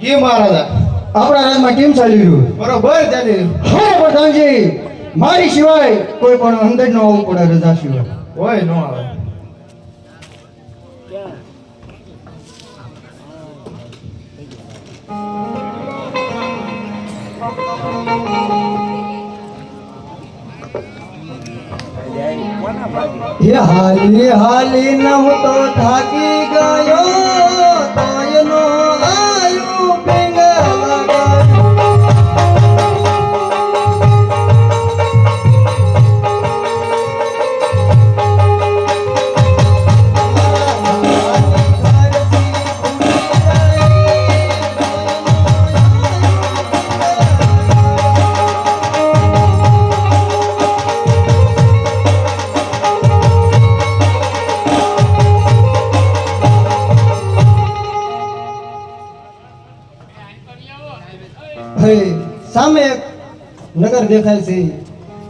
જી મહારાજા આપણા રાજમાં કેમ ચાલી રહ્યું? બરોબર ચાલી રહ્યું. હે પ્રધાનજી મારી સિવાય કોઈ પણ અંદર ન આવવું પડે રજા સિવાય. હોય નો આવે. હે હાલી હાલી ન હું તો થાકી ગયો. નગર દેખાય છે.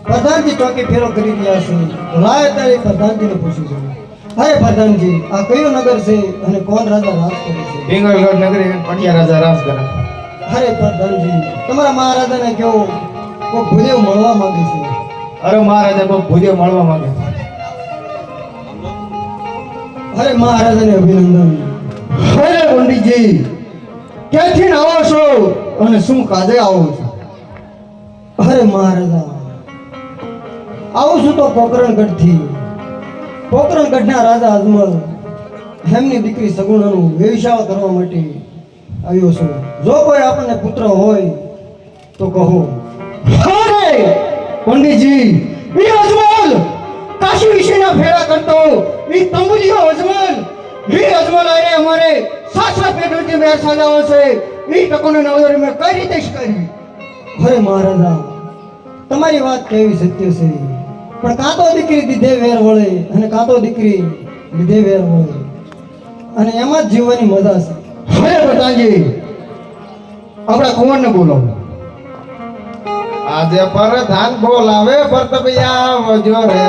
પ્રધાનજી ટોકી ફેરો કરી રહ્યા છે. લાય તારી પ્રધાનજીને પૂછ્યું છે. હાય પ્રધાનજી આ કયું નગર છે અને કોણ રાજા રાજ કરે છે? પિંગળગઢ નગરી પટિયા રાજા રાજ કરે અરે પ્રધાનજી તમારા મહારાજાને કેવો કોઈ ભૂદેવ મળવા માંગે છે? અરે મહારાજા કોઈ ભૂદેવ મળવા માંગે અરે મહારાજાને અભિનંદન. અરે પંડિતજી. ક્યાંથી આવો છો? અને શું કાજે આવો છો? અરે મહારાજા આવું છું તો પોકરણગઢથી? પોકરણગઢના રાજા અજમલ એમની દીકરી સગુણાનું વેવિશાળ કરવા માટે આવ્યો છું. જો કોઈ આપણને પુત્ર હોય તો કહો. અરે પંડિતજી એ અજમલ! કાશી વિશેના ફેરા કરતો એ તંબુજીઓ અજમલ! એ અજમલ અરે અમારે સાસરા પેટોથી મેર સજાવો છે એ ટકોને નવદરી મેં કઈ રીતે કરી અરે મહારાજા તમારી વાત કેવી સત્ય છે. પણ કાં તો દીકરી દીધે વેર વળે અને કાં તો દીકરી લીધે વેર વળે. અને એમાં જ જીવવાની મજા છે. હવે બતાજી આપણા કુંવરને બોલો. આજે પ્રધાન બોલાવે ભરતભૈયા વજો રે.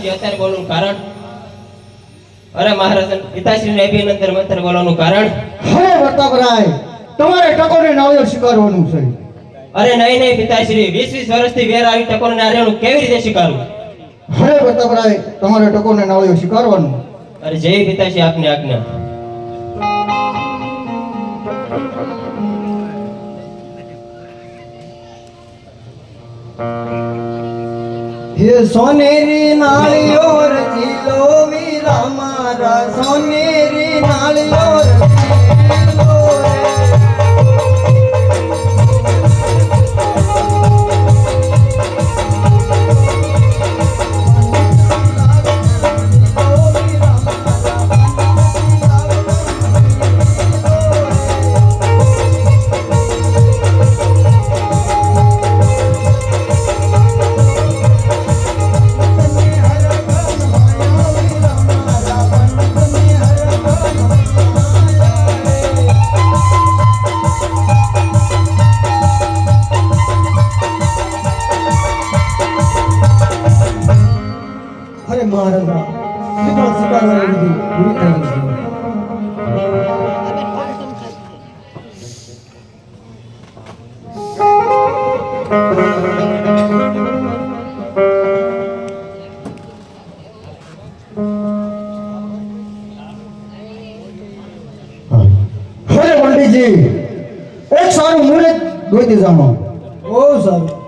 પ્રધાનજી અત્યારે બોલવાનું કારણ? અરે મહારાજ પિતાશ્રીને અભિનંદન મંત્ર બોલવાનું કારણ? હવે પ્રતાપરાય તમારે ટકોરને નાવ્યો સ્વીકારવાનું છે. અરે નહીં નહીં પિતાશ્રી વીસ વીસ વર્ષથી વેર આવી ટકોરને નારિયેળનું કેવી રીતે સ્વીકારવું હવે પ્રતાપરાય તમારે ટકોરને નાવ્યો સ્વીકારવાનું અરે જય પિતાશ્રી આપને આજ્ઞા. હે સોનેરી નાળિયો રચીલો વીરા મારા સોનેરી નાળિયો રચીલો મહારાજા શ્રીફળ સ્વીકારવાની વિધિ પૂરી થઈ ગઈ છે અરે પંડિતજી એક સારું મુહૂર્ત ગોતી જામો બહુ સારું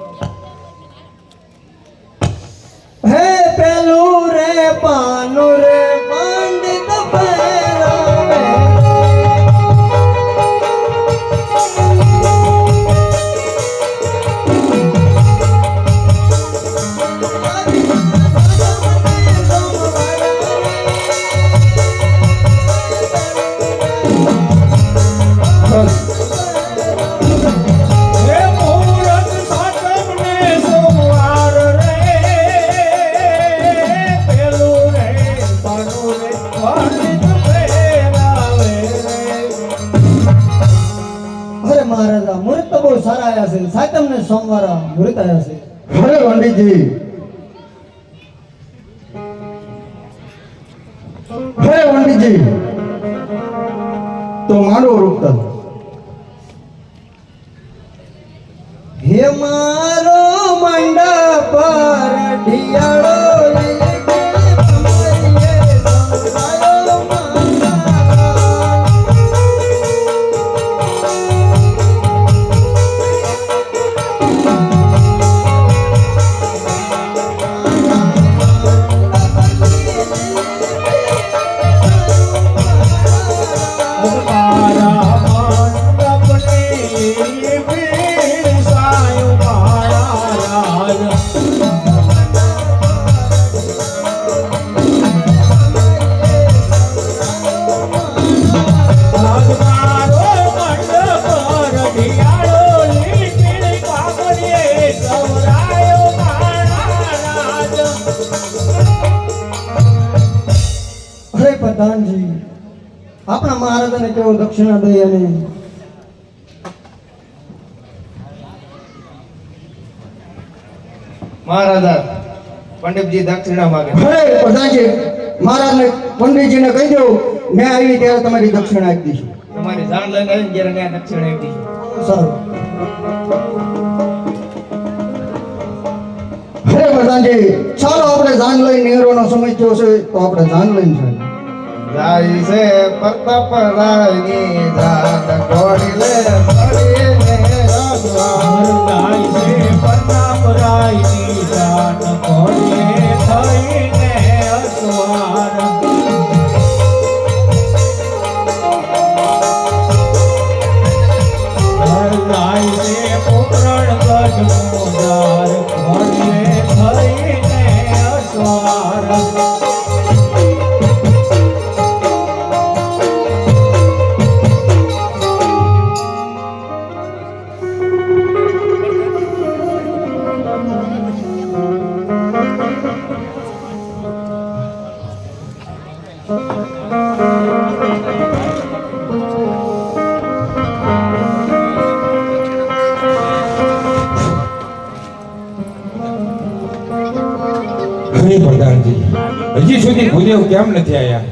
ને સોમવાર મુહૂર્ત આવ્યા છે. હરે પંડિતજી. હરે પંડિતજી. તો માંડો રૂપતા હે મારો આપણા મહારાજાને કેવો દક્ષિણા દઈ અને મહારાજા પંડિતજી દક્ષિણા માગે. અરે પ્રધાનજી મહારાજને પંડિતજીને કહી દઉં મેં આવી ત્યારે તમારી દક્ષિણા આપી દઈશું. તમારી જાણ લઈને આવી ત્યારે મેં દક્ષિણા આપી સારું. અરે પ્રધાનજી ચાલો આપણે જાન લઈને નીકળવાનો સમય થયો છે તો આપણે જાન લઈને છે જાય છે પ્રતાપ રાયની જાન કોડી લે ભૂદેવ કેમ નથી આયા?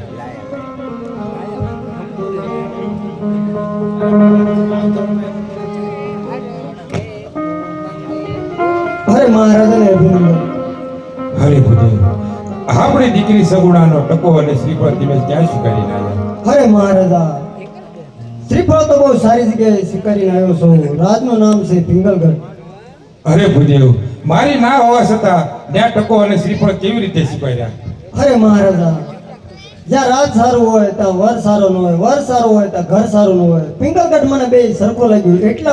અરે મહારાજાને અભિનંદન હરે ભૂદેવ આપણી દીકરી સગુણાનો ટકો અને શ્રીફળ તમે ક્યાં સ્વીકારીને આવ્યા. મહારાજા શ્રીફળ તો બહુ સારી જગ્યાએ સ્વીકારીને આવ્યો છું. રાજનું નામ છે પિંગલગઢ. અરે ભૂદેવ મારી ના હોવા છતાં ત્યાં ટકો અને શ્રીફળ કેવી રીતે સ્વીકાર્યા? અરે મહારાજા, જ્યાં રાજ સારું હોય, ત્યાં વર સારો ન હોય, વર સારો હોય, ત્યાં ઘર સારું ન હોય. પિંગલગઢ મને બે સરખો લાગ્યું, એટલા